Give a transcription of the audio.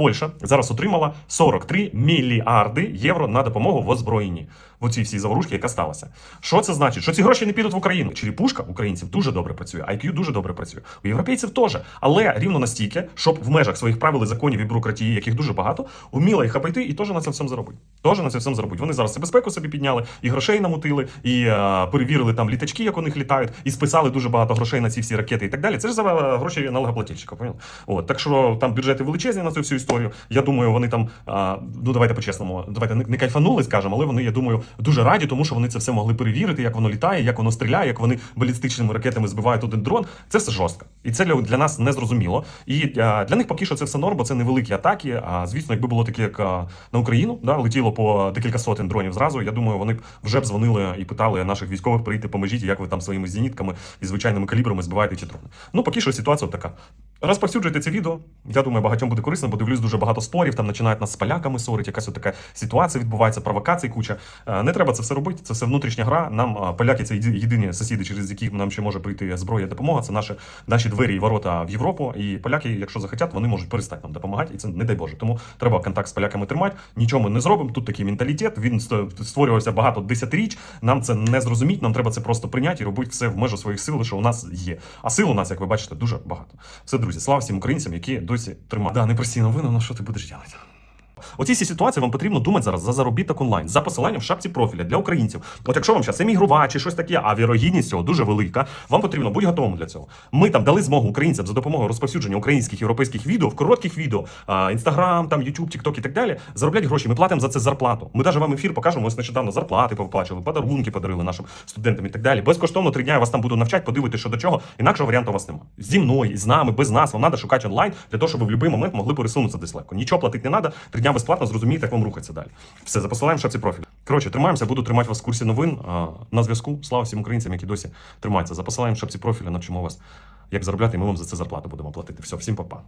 Польща зараз отримала 43 мільярди євро на допомогу в озброєнні. В оцій всій заворушці, яка сталася. Що це значить? Що ці гроші не підуть в Україну? Черепушка українців дуже добре працює, IQ дуже добре працює. У європейців теж. Але рівно настільки, щоб в межах своїх правил і законів і бюрократії, яких дуже багато, вміла їх обійти і теж на це всьому заробити. Теж на це всьому заробити. Вони зараз і безпеку собі підняли, і грошей намутили, і е, перевірили там літачки, як у них літають, і списали дуже багато грошей на ці всі ракети і так далі. Це ж за е, гроші налогоплательщика. Понял? От так що там бюджети величезні на цю всю історію. Я думаю, вони там ну давайте по-чесному, давайте не, кайфанули, скажемо, але вони, я думаю, дуже раді, тому що вони це все могли перевірити, як воно літає, як воно стріляє, як вони балістичними ракетами збивають один дрон. Це все жорстко. І це для, нас не зрозуміло. І для них поки що це все норм, бо це невеликі атаки. А звісно, якби було таке, як на Україну, да, летіло по декілька сотень дронів зразу. Я думаю, вони б вже б дзвонили і питали наших військових прийти, поможіть, як ви там своїми зенітками і звичайними калібрами збиваєте ці дрони. Ну, поки що ситуація така. Розповсюджуйте це відео. Я думаю, багатьом буде корисно, бо дивлюсь дуже багато спорів. Там починають нас з поляками сорить, якась така ситуація відбувається, провокацій куча. Е, Не треба це все робити. Це все внутрішня гра. Нам поляки це єдині сусіди, через яких нам ще може прийти зброя допомога. Це наші, наші двері і ворота в Європу. І поляки, якщо захотять, вони можуть перестати нам допомагати. І це не дай Боже. Тому треба контакт з поляками тримати. Нічого ми не зробимо. Тут такий менталітет. Він створювався багато десятиріч. Нам це не зрозуміти. Нам треба це просто прийняти і робити все в межу своїх сил, що у нас є. А сил у нас, як ви бачите, дуже багато. Все, друзі, слава всім українцям, які досі тримають. Да, непрості новини, ну що ти будеш робити? Оці всі ситуації вам потрібно думати зараз за заробіток онлайн, за посиланням в шапці профіля для українців. От якщо вам зараз емігрува чи щось таке, а вірогідність цього дуже велика, вам потрібно бути готовим для цього. Ми там дали змогу українцям за допомогою розповсюдження українських європейських відео в коротких відео, інстаграм, там Ютуб, Тікток і так далі. Зароблять гроші. Ми платимо за це зарплату. Ми навіть вам ефір покажемо. Ось нещодавно зарплати повиплачували, подарунки подарили нашим студентам і так далі. Безкоштовно три дня я вас там буду навчати, подивитися, що до чого. Інакшого варіанту у вас немає. Зі мною, з нами, без нас. Вам треба шукати онлайн для того, щоб ви в будь-який момент могли пересунутися десь легко. Нічого платити не треба. Три дня безплатно зрозумієте, як вам рухатися далі. Все, за посиланням шапці профіль. Коротше, тримаємося, буду тримати вас в курсі новин на зв'язку. Слава всім українцям, які досі тримаються. За посиланням шапці профіля навчимо вас, як заробляти, і ми вам за це зарплату будемо платити. Все, всім па-па.